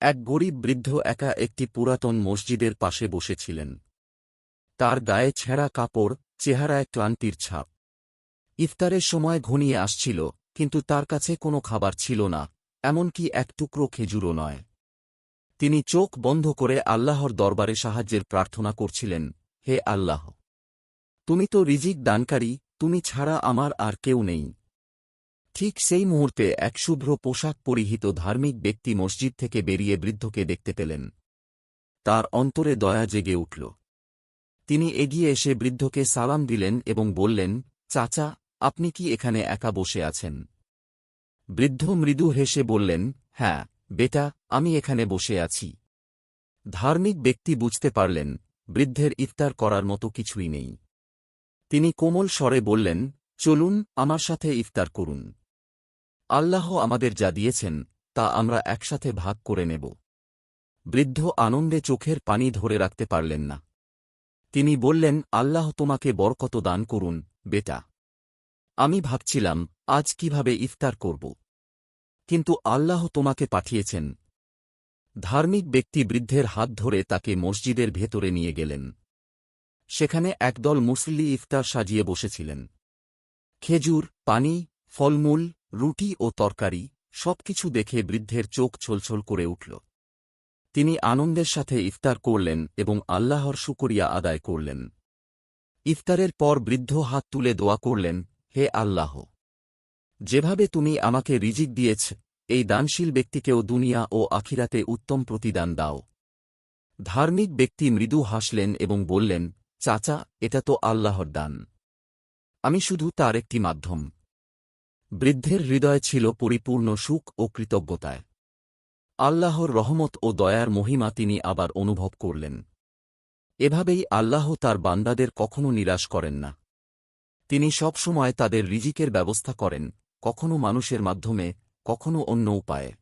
এক গরিব বৃদ্ধ একা একটি পুরাতন মসজিদের পাশে বসেছিলেন। তার গায়ে ছেঁড়া কাপড়, চেহারায় ক্লান্তির ছাপ। ইফতারের সময় ঘনিয়ে আসছিল, কিন্তু তার কাছে কোনো খাবার ছিল না, এমনকি এক টুকরো খেজুরও নয়। তিনি চোখ বন্ধ করে আল্লাহর দরবারে সাহায্যের প্রার্থনা করছিলেন, হে আল্লাহ! তুমি তো রিজিক দানকারী, তুমি ছাড়া আমার আর কেউ নেই। ঠিক সেই মুহূর্তে এক শুভ্র পোশাক পরিহিত ধার্মিক ব্যক্তি মসজিদ থেকে বেরিয়ে বৃদ্ধকে দেখতে পেলেন। তার অন্তরে দয়া জেগে উঠল। তিনি এগিয়ে এসে বৃদ্ধকে সালাম দিলেন এবং বললেন, চাচা, আপনি কি এখানে একা বসে আছেন? বৃদ্ধ মৃদু হেসে বললেন হ্যাঁ বেটা, আমি এখানে বসে আছি। ধার্মিক ব্যক্তি বুঝতে পারলেন, বৃদ্ধের ইফতার করার মতো কিছুই নেই। তিনি কোমল স্বরে বললেন, চলুন, আমার সাথে ইফতার করুন। আল্লাহ আমাদের যা দিয়েছেন, তা আমরা একসাথে ভাগ করে নেব। বৃদ্ধ আনন্দে চোখের পানি ধরে রাখতে পারলেন না। তিনি বললেন, আল্লাহ তোমাকে বরকত দান করুন, বেটা। আমি ভাবছিলাম, আজ কীভাবে ইফতার করব। কিন্তু আল্লাহ তোমাকে পাঠিয়েছেন। ধার্মিক ব্যক্তি বৃদ্ধের হাত ধরে তাকে মসজিদের ভেতরে নিয়ে গেলেন। সেখানে একদল মুসল্লি ইফতার সাজিয়ে বসেছিলেন। খেজুর, পানি, ফলমূল রুটি ও তরকারি, সবকিছু দেখে বৃদ্ধের চোখ ছলছল করে উঠল। তিনি আনন্দের সাথে ইফতার করলেন এবং আল্লাহর শুকরিয়া আদায় করলেন। ইফতারের পর বৃদ্ধ হাত তুলে দোয়া করলেন, হে আল্লাহ! যেভাবে তুমি আমাকে রিজিক দিয়েছ, এই দানশীল ব্যক্তিকেও দুনিয়া ও আখিরাতে উত্তম প্রতিদান দাও। ধার্মিক ব্যক্তি মৃদু হাসলেন এবং বললেন, চাচা, এটা তো আল্লাহর দান। আমি শুধু তার একটি মাধ্যম। বৃদ্ধের হৃদয় ছিল পরিপূর্ণ সুখ ও কৃতজ্ঞতায়। আল্লাহর রহমত ও দয়ার মহিমা তিনি আবার অনুভব করলেন। এভাবেই আল্লাহ তার বান্দাদের কখনো নিরাশ করেন না। তিনি সবসময় তাদের রিজিকের ব্যবস্থা করেন, কখনো মানুষের মাধ্যমে, কখনো অন্য উপায়ে।